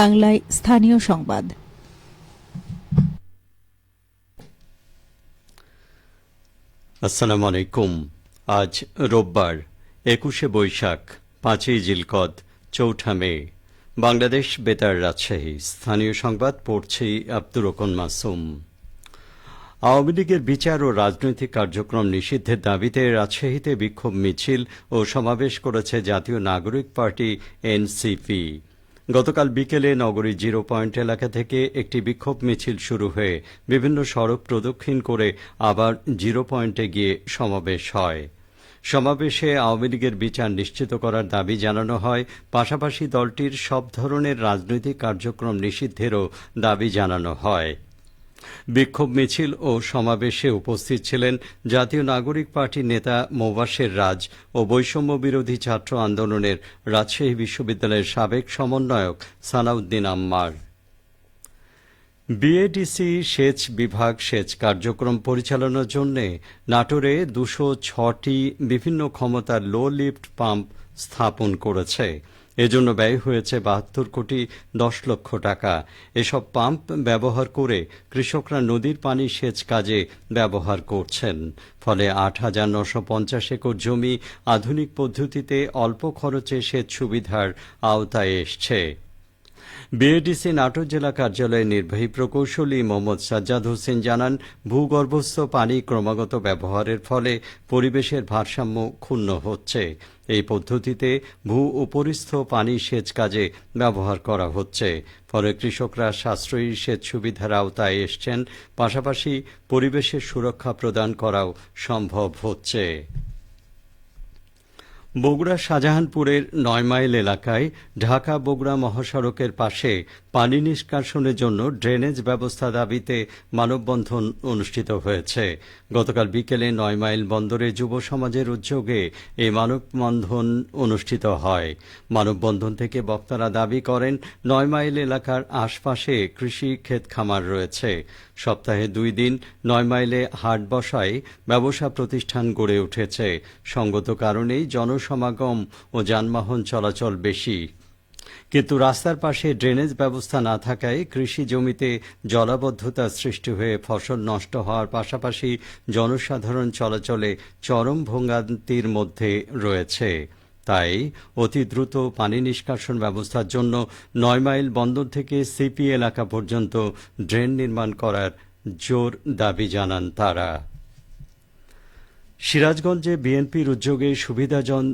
বাংলায় স্থানীয় সংবাদ। আসসালামু আলাইকুম আজ রোববার, একুশে বৈশাখ, পাঁচই জিলকদ, চৌঠা মে। বাংলাদেশ বেতার রাজশাহী। স্থানীয় সংবাদ পড়ছি আব্দুর রকন মাসুম। আওয়ামী লীগের বিচার ও রাজনৈতিক কার্যক্রম নিষিদ্ধের দাবিতে রাজশাহীতে বিক্ষোভ মিছিল ও সমাবেশ করেছে জাতীয় নাগরিক পার্টি এনসিপি। গতকাল বিকেলে নগরী জিরো পয়েন্ট এলাকা থেকে একটি বিক্ষোভ মিছিল শুরু হয়ে বিভিন্ন সড়ক প্রদক্ষিণ করে আবার জিরো পয়েন্টে গিয়ে সমাবেশ হয়। সমাবেশে আওয়ামী লীগের বিচার নিশ্চিত করার দাবি জানানো হয়। পাশাপাশি দলটির সব ধরনের রাজনৈতিক কার্যক্রম নিষিদ্ধেরও দাবি জানানো হয়। বিক্ষোভ মিছিল ও সমাবেশে উপস্থিত ছিলেন জাতীয় নাগরিক পার্টির নেতা মোবাশের রাজ ও বৈষম্য বিরোধী ছাত্র আন্দোলনের রাজশাহী বিশ্ববিদ্যালয়ের সাবেক সমন্বয়ক সানাউদ্দিন আম্মার। বিএডিসি সেচ বিভাগ সেচ কার্যক্রম পরিচালনার জন্য নাটোরে দুশো ছটি বিভিন্ন ক্ষমতার লো লিফট পাম্প স্থাপন করেছে। এজন্য ব্যয় হয়েছে বাহাত্তর কোটি দশ লক্ষ টাকা। এসব পাম্প ব্যবহার করে কৃষকরা নদীর পানি সেচ কাজে ব্যবহার করছেন। ফলে আট হাজার নশো পঞ্চাশ একর জমি আধুনিক পদ্ধতিতে অল্প খরচে সেচ সুবিধার আওতায় এসছে। বিএডিসি নাটোর জেলা কার্যালয়ের নির্বাহী প্রকৌশলী মোহাম্মদ সাজ্জাদ হোসেন জানান, ভূগর্ভস্থ পানি ক্রমাগত ব্যবহারের ফলে পরিবেশের ভারসাম্য ক্ষুণ্ণ হচ্ছে। এই পদ্ধতিতে ভূ উপরিস্থ পানি সেচ কাজে ব্যবহার করা হচ্ছে। ফলে কৃষকরা সাশ্রয়ী সেচ সুবিধার আওতায় এসছেন, পাশাপাশি পরিবেশের সুরক্ষা প্রদান করাও সম্ভব হচ্ছে। বগুড়া শাহজাহানপুরের নয় মাইল এলাকায় ঢাকা বগুড়া মহাসড়কের পাশে পানি নিষ্কাশনের জন্য ড্রেনেজ ব্যবস্থা দাবিতে মানববন্ধন অনুষ্ঠিত হয়েছে। গতকাল বিকেলে নয় মাইল বন্দরে যুব সমাজের উদ্যোগে এই মানববন্ধন অনুষ্ঠিত হয়। মানববন্ধন থেকে বক্তারা দাবি করেন, নয় মাইল এলাকার আশপাশে কৃষি ক্ষেত খামার রয়েছে। সপ্তাহে দুই দিন নয় মাইলে হাট বসায় ব্যবসা প্রতিষ্ঠান গড়ে উঠেছে। সঙ্গত কারণেই জনসমাগম ও যানবাহন চলাচল বেশি। কিন্তু রাস্তার পাশে ড্রেনেজ ব্যবস্থা না থাকায় কৃষি জমিতে জলাবদ্ধতা সৃষ্টি হয়ে ফসল নষ্ট হওয়ার পাশাপাশি জনসাধারণ চলাচলে চরম ভোগান্তির মধ্যে রয়েছে। তাই অতি দ্রুত পানি নিষ্কাশন ব্যবস্থার জন্য নয় মাইল বন্দর থেকে সিপি এলাকা পর্যন্ত ড্রেন নির্মাণ করার জোর দাবি জানান তারা। সিরাজগঞ্জে বিএনপির উদ্যোগে সুবিধাজন,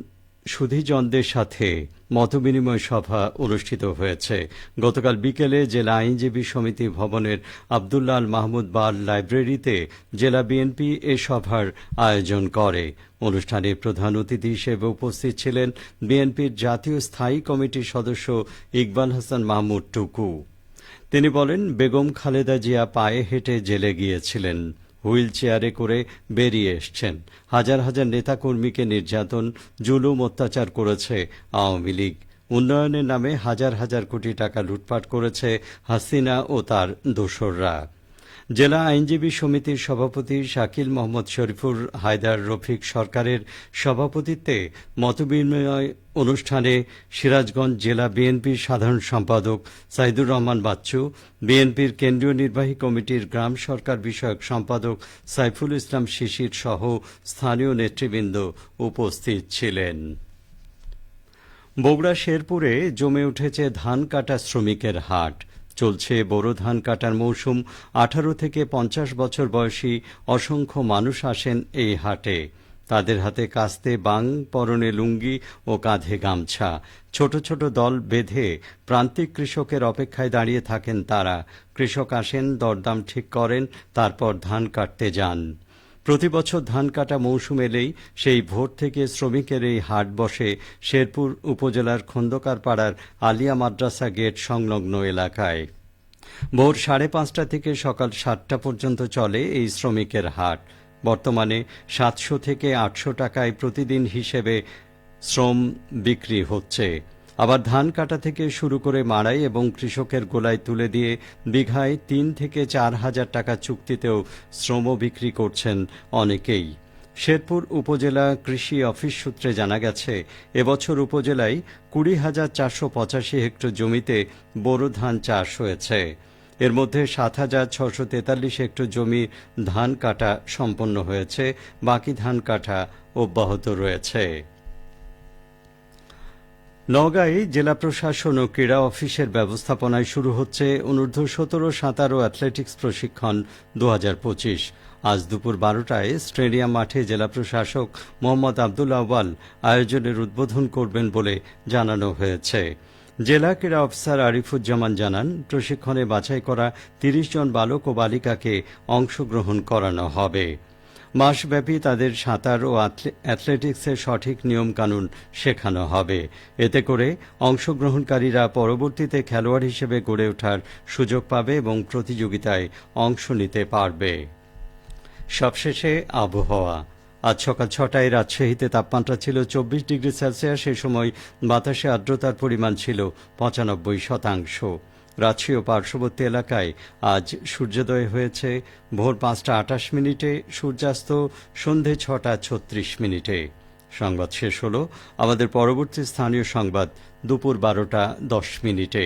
সুধীজনদের সাথে মতবিনিময় সভা অনুষ্ঠিত হয়েছে। গতকাল বিকেলে জেলা আইনজীবী সমিতি ভবনের আবদুল্লাল মাহমুদ বাল লাইব্রেরিতে জেলা বিএনপি এ সভার আয়োজন করে। অনুষ্ঠানে প্রধান অতিথি হিসেবে উপস্থিত ছিলেন বিএনপির জাতীয় স্থায়ী কমিটির সদস্য ইকবাল হাসান মাহমুদ টুকু। তিনি বলেন, বেগম খালেদা জিয়া পায়ে হেঁটে জেলে গিয়েছিলেন। হুইল চেয়ারে করে বেরিয়ে এসছেন। হাজার হাজার নেতাকর্মীকে নির্যাতন, জুলুম অত্যাচার করেছে আওয়ামী লীগ। উন্নয়নের নামে হাজার হাজার কোটি টাকা লুটপাট করেছে হাসিনা ও তার দোসররা। জেলা আইনজীবী সমিতির সভাপতি শাকিল মোহাম্মদ শরীফুর হায়দার রফিক সরকারের সভাপতিত্বে মতবিনিময় অনুষ্ঠানে সিরাজগঞ্জ জেলা বিএনপির সাধারণ সম্পাদক সাইদুর রহমান বাচ্চু, বিএনপির কেন্দ্রীয় নির্বাহী কমিটির গ্রাম সরকার বিষয়ক সম্পাদক সাইফুল ইসলাম শিশির সহ স্থানীয় নেতৃবৃন্দ উপস্থিত ছিলেন। বগুড়া শেরপুরে জমে উঠেছে ধান কাটা শ্রমিকের হাট। চলছে বোরো ধান কাটার মৌসুম। আঠারো থেকে পঞ্চাশ বছর বয়সী অসংখ্য মানুষ আসেন এই হাটে। তাদের হাতে কাস্তে বাং, পরনে লুঙ্গি ও কাঁধে গামছা। ছোট ছোট দল বেঁধে প্রান্তিক কৃষকের অপেক্ষায় দাঁড়িয়ে থাকেন তারা। কৃষক আসেন, দরদাম ঠিক করেন, তারপর ধান কাটতে যান। প্রতি বছর ধান কাটা মৌসুম এলেই সেই ভোর থেকে শ্রমিকের এই হাট বসে শেরপুর উপজেলার খন্দকার পাড়ার আলিয়া মাদ্রাসা গেট সংলগ্ন এলাকায়। ভোর সাড়ে পাঁচটা থেকে সকাল সাতটা পর্যন্ত চলে এই শ্রমিকের হাট। বর্তমানে সাতশো থেকে আটশো টাকায় প্রতিদিন হিসেবে শ্রম বিক্রি হচ্ছে। আবার ধান কাটা থেকে শুরু করে মাড়াই এবং কৃষকের গোলায় তুলে দিয়ে বিঘায় তিন থেকে চার হাজার টাকা চুক্তিতেও শ্রম বিক্রি করছেন অনেকেই। শেরপুর উপজেলা কৃষি অফিস সূত্রে জানা গেছে, এবছর উপজেলায় কুড়ি হাজার চারশো পঁচাশি হেক্টর জমিতে বোরো ধান চাষ হয়েছে। এর মধ্যে সাত হাজার ছশো তেতাল্লিশ হেক্টর জমি ধান কাটা সম্পন্ন হয়েছে, বাকি ধান কাটা অব্যাহত রয়েছে। নওগাঁয় জেলা প্রশাসন ও ক্রীড়া অফিসের ব্যবস্থাপনায় শুরু হচ্ছে অনূর্ধ্ব সতেরো সাঁতার ও অ্যাথলেটিক্স প্রশিক্ষণ দু হাজার পঁচিশ। আজ দুপুর বারোটায় স্টেডিয়াম মাঠে জেলা প্রশাসক মোহাম্মদ আবদুল আওয়াল আয়োজনের উদ্বোধন করবেন বলে জানানো হয়েছে। জেলা ক্রীড়া অফিসার আরিফুজ্জামান জানান, প্রশিক্ষণে বাছাই করা তিরিশ জন বালক ও বালিকাকে অংশগ্রহণ করানো হবে। মাসব্যাপী তাদের সাঁতার ও অ্যাথলেটিক্সের সঠিক নিয়মকানুন শেখানো হবে। এতে করে অংশগ্রহণকারীরা পরবর্তীতে খেলোয়াড় হিসেবে গড়ে ওঠার সুযোগ পাবে এবং প্রতিযোগিতায় অংশ নিতে পারবে। সবশেষে আবহাওয়া। আজ সকাল ছটায় রাজশাহীতে তাপমাত্রা ছিল চব্বিশ ডিগ্রি সেলসিয়াস সে সময় বাতাসে আর্দ্রতার পরিমাণ ছিল পঁচানব্বই শতাংশ। রাজশাহী ও পার্শ্ববর্তী এলাকায় আজ সূর্যোদয় হয়েছে। ভোর পাঁচটা আটাশ মিনিটে সূর্যাস্ত, সন্ধে ছটা ছত্রিশ মিনিটে। সংবাদ শেষ হল। আমাদের পরবর্তী স্থানীয় সংবাদ দুপুর বারোটা দশ মিনিটে।